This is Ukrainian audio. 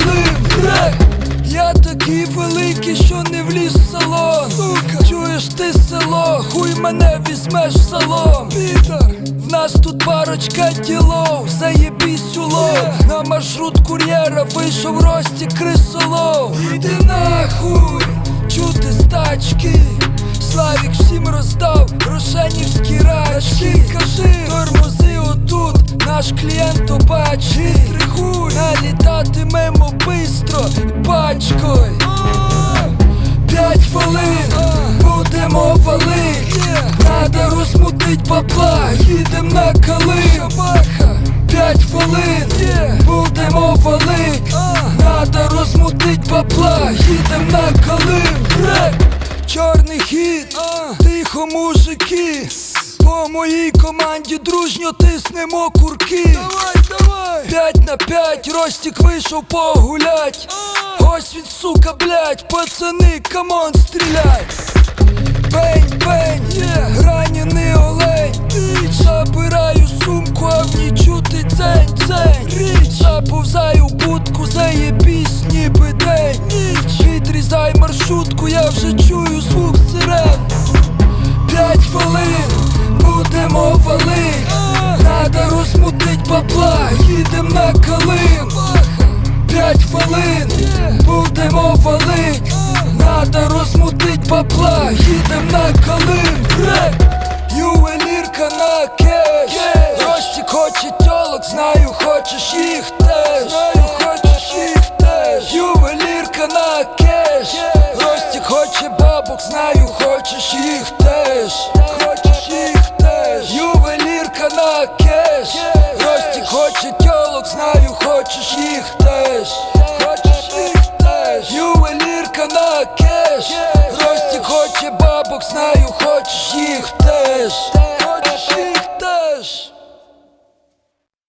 їдем на Я такий великий, що не вліз в салон. Сука, чуєш ти село, хуй мене візьмеш в салон. Підар, в нас тут парочка ділов, заєбісь улов На маршрут кур'єра вийшов рості крисолов. Іди нахуй, чути з тачки Славік всім роздав рошенівські рачки. Кажи, тормози отут, наш клієнт побачить розмутить бабла, їдем на калим П'ять хвилин будемо валить Надо розмутить бабла, їдем на калим Чорний хід, тихо мужики. По моїй команді дружньо тиснемо курки. Давай, давай. П'ять на п'ять, Ростік вийшов погулять. Ось він, сука, блять, пацани, камон, стріляй ніби день. Ніч, відрізай маршрутку, я вже чую звук сирен. П'ять хвилин будемо валить. Надо розмутить бабла, їдем на калим П'ять хвилин будемо валить. Надо розмутить бабла, їдем на калим Ювелірка на кеш Ростік хоче тьолок, знаю, хочеш їх теж Ювелірка на кеш. Ростік хоче бабок, знаю, хочеш їх теж. Хочеш їх теж. Ювелірка на кеш. Ростік хоче тьолок, знаю, хочеш їх теж. Хочеш їх теж. Ювелірка на кеш. Ростік хоче бабок, знаю, хочеш їх